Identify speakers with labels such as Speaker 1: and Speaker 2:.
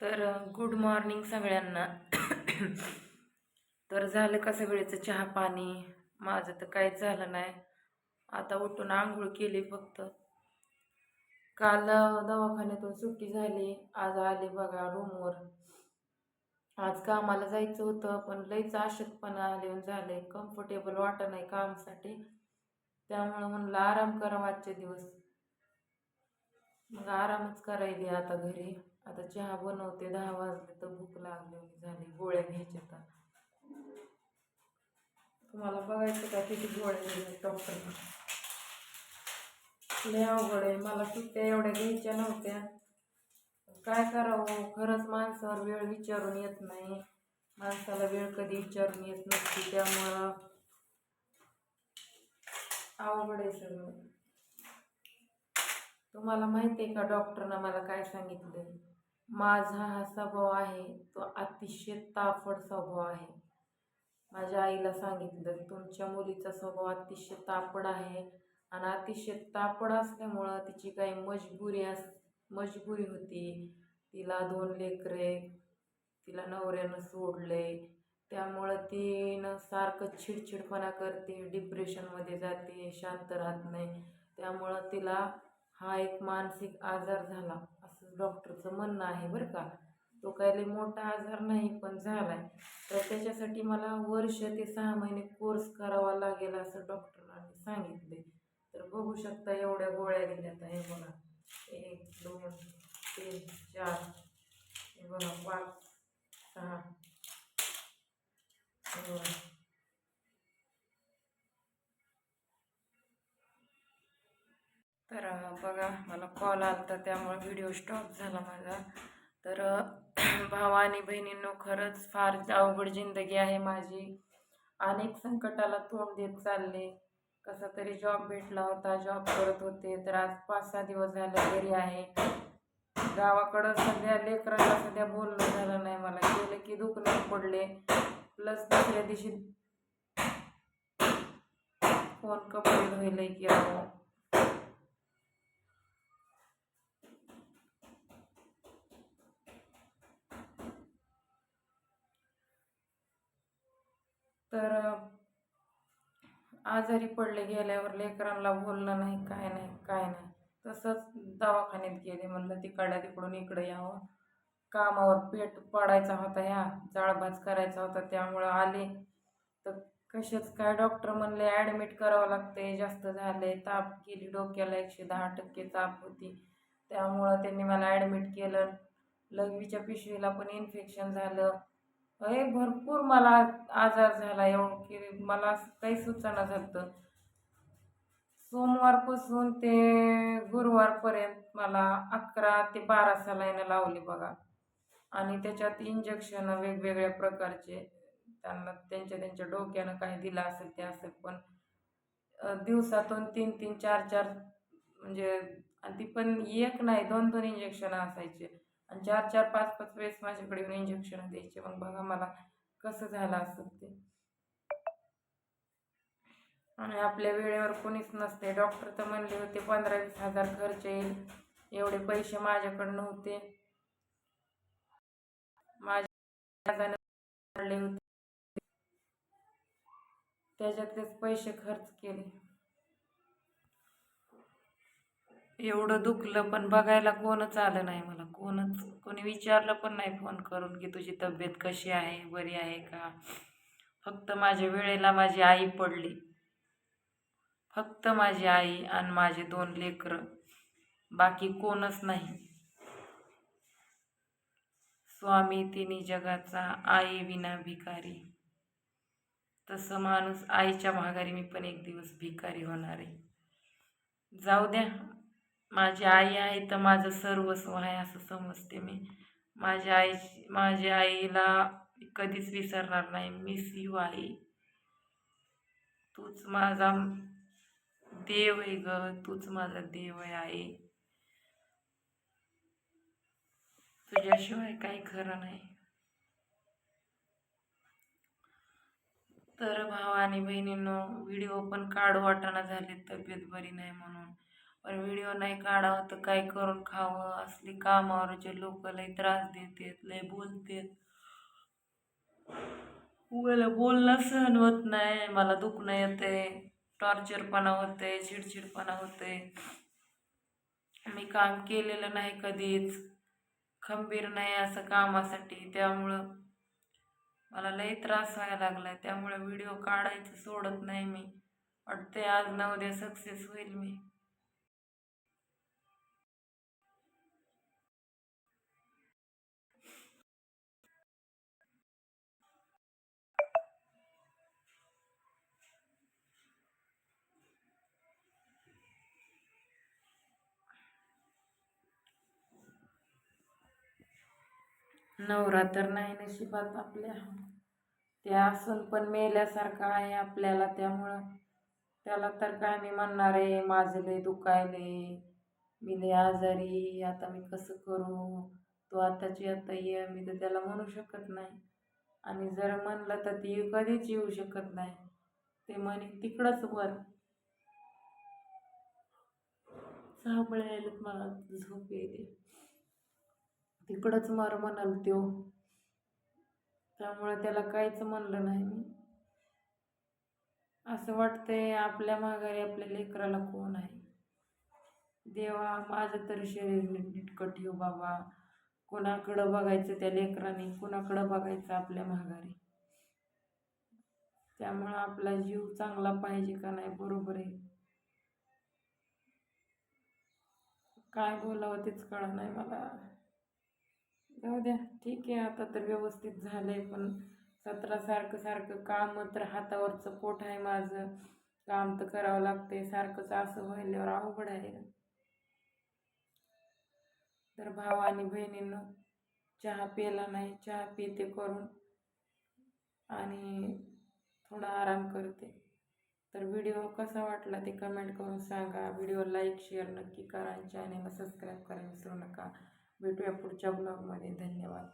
Speaker 1: तर good morning सगळ्यांना. तर झालं का सगळ्याचं चहा पाणी? माझं तर काहीच झालं नाही. आता उठून आंघोळ केली फक्त. काल दवाखान्यातून सुट्टी झाली. आज आले बघा रूमवर आज कामाला जायचं होतं पण लईच अशक्तपणा आले झाले. कम्फर्टेबल वाटत नाही कामासाठी. त्यामुळं म्हणलं आराम करा आजचे दिवस. मग आरामच करायली आता घरी. आता चहा बनवते दहा वाजले तर भूक लागलेली झाली गोळ्या घ्यायच्या आता. तुम्हाला बघायचं का किती गोळ्या घ्यायचे डॉक्टर लय अवघड आहे. मला सुट्ट्या एवढ्या घ्यायच्या नव्हत्या. काय करावं? खरंच माणसावर वेळ विचारून येत नाही. माणसाला वेळ कधी विचारून येत नसते त्यामुळं अवघड आहे सगळं. तुम्हाला माहिती आहे का डॉक्टरनं मला काय सांगितलं माझा हा स्वभाव आहे तो अतिशय ताफड स्वभाव आहे. माझ्या आईला सांगितलं तुमच्या मुलीचा स्वभाव अतिशय तापड आहे आणि अतिशय तापड असल्यामुळं तिची काही मजबुरी अस मजबुरी होती. तिला दोन लेकरे तिला नवऱ्यानं सोडले त्यामुळं तिनं सारखं चिडचिडपणा करते डिप्रेशनमध्ये जाते शांत राहत नाही. त्यामुळं तिला हा एक मानसिक आजार झाला. डॉक्टरचं म्हणणं आहे बरं का. तो काय लय मोठा आजार नाही पण झाला आहे तर त्याच्यासाठी मला वर्ष ते सहा महिने कोर्स करावा लागेल असं डॉक्टरांनी सांगितले तर बघू शकता एवढ्या गोळ्या दिल्यात आहे बघा. एक दोन तीन चार. हे बघा पाच सहा. बघा. मला कॉल आला होता त्यामुळे व्हिडिओ स्टॉप झाला माझा. तर अं, भावा आणि बहिणींनो खरंच फार अवघड जिंदगी आहे माझी. अनेक संकटाला तोंड देत चालले. कसा तरी जॉब भेटला होता जॉब करत होते. तर आज पाच सहा दिवस झाले घरी आहे. गावाकडं सध्या लेकरांना सध्या बोलणं झालं नाही मला. गेलं की दुखणे पडले. प्लस दुसऱ्या दिवशी फोन कपडे धुयले की अहो. तर आजारी पडले गेल्यावर लेकरांना बोललं नाही काय नाही काय नाही. तसंच दवाखान्यात गेले म्हणलं तिकडल्या तिकडून इकडं यावं. कामावर पेट पडायचा होता ह्या जाळभाज करायचा होता त्यामुळं आले. तर कसेच काय डॉक्टर म्हणले ॲडमिट करावं लागते जास्त झाले ताप गेली डोक्याला एकशे दहा टक्के ताप होती. त्यामुळं त्यांनी मला ॲडमिट केलं. लघवीच्या पिशवीला पण इन्फेक्शन झालं. हे भरपूर मला आजार झाला. एवढं की मला असं काही सुचना झालं सोमवारपासून ते गुरुवारपर्यंत मला अकरा ते बारा सलाईनं लावली बघा. आणि त्याच्यात इंजेक्शन वेगवेगळ्या प्रकारचे त्यांना त्यांच्या त्यांच्या डोक्यानं काही दिलं असेल ते असेल पण दिवसातून तीन तीन चार चार म्हणजे आणि ती पण एक नाही दोन दोन इंजेक्शन असायचे. आणि चार चार पाच पाच वेळेस माझ्याकडे येऊन इंजेक्शन द्यायचे. मग बघा मला कसं झालं असं ते. आणि आपल्या वेळेवर कोणीच नसते डॉक्टर तर म्हणले होते पंधरा वीस हजार खर्च येईल. एवढे पैसे माझ्याकडे नव्हते. माझ्या होते. त्याच्यातलेच पैसे खर्च केले. एवढं दुखलं पण बघायला कोणच आलं नाही मला. कोणच कोणी विचारलं पण नाही फोन करून की तुझी तब्येत कशी आहे बरी आहे का? फक्त माझ्या वेळेला माझी आई पडली. फक्त माझी आई आणि माझे दोन लेकरं. बाकी कोणच नाही. स्वामी तिन्ही जगाचा आई विना भिकारी. तसं माणूस आईच्या माघारी मी पण एक दिवस भिकारी होणार आहे. जाऊ द्या माझी आई आहे तर माझं सर्वस्व आहे असं समजते मी. माझ्या आई माझ्या आईला कधीच विसरणार नाही. मिस यू आई तूच माझा देव आहे ग. तूच माझा देव आहे. आई तुझ्याशिवाय काही खरं नाही. तर भावा आणि बहिणींनो व्हिडिओ पण काढू वाटाणा झाले. तब्येत बरी नाही म्हणून. पण व्हिडिओ नाही काढावं तर काय करून खावं? असली कामावरचे लोक लय त्रास देतात लय बोलतात. मला बोलणं सहन होत नाही. मला दुखणं येते टॉर्चरपणा होते चिडचिडपणा होते मी काम केलेलं नाही कधीच. खंबीर नाही असं कामासाठी. त्यामुळं मला लई त्रास व्हायला लागलाय. त्यामुळे व्हिडिओ काढायचं सोडत नाही मी. वाटते आज नऊ उद्या सक्सेस होईल मी. नवरा तर नाही नशिबात आपल्या. ते असून पण मेल्यासारखं आहे आपल्याला त्यामुळं. त्याला तर काय मी म्हणणार आहे माझं लय दुखायले मी लय आजारी आता मी कसं करू? तो आताची आता ये मी तर त्याला म्हणू शकत नाही. आणि जर म्हणलं तर ती कधीच येऊ शकत नाही. ते म्हणे तिकडंच वर. साबळे मला झोप येते. तिकडंच मर म्हणाल त्यो. त्यामुळे त्याला काहीच म्हणलं नाही मी. असं वाटतंय आपल्या माघारी आपल्या लेकराला कोण आहे? देवा माझं तरी शरीर नीटनीटकं ठेव बाबा. कुणाकडं बघायचं त्या लेकराने? कुणाकडं बघायचं आपल्या माघारी? त्यामुळं आपला जीव चांगला पाहिजे का नाही बरोबर आहे. काय बोलावं तेच कळलं नाही मला. जाऊ द्या. ठीक आहे आता तर व्यवस्थित झालंय पण सतरा सारखं सारखं काम तर हातावरचं पोट आहे माझं. काम तर करावं लागते सारखंच असं व्हायल्यावर अवघड आहे तर भाव आणि बहिणीनं चहा प्यायला नाही चहा पिते करून आणि थोडा आराम करते. तर व्हिडिओ कसा वाटला ते कमेंट करून सांगा. व्हिडिओ लाईक शेअर नक्की करा आणि चॅनलला सबस्क्राईब करायला विसरू नका. भेटूया पुढच्या ब्लॉगमध्ये धन्यवाद.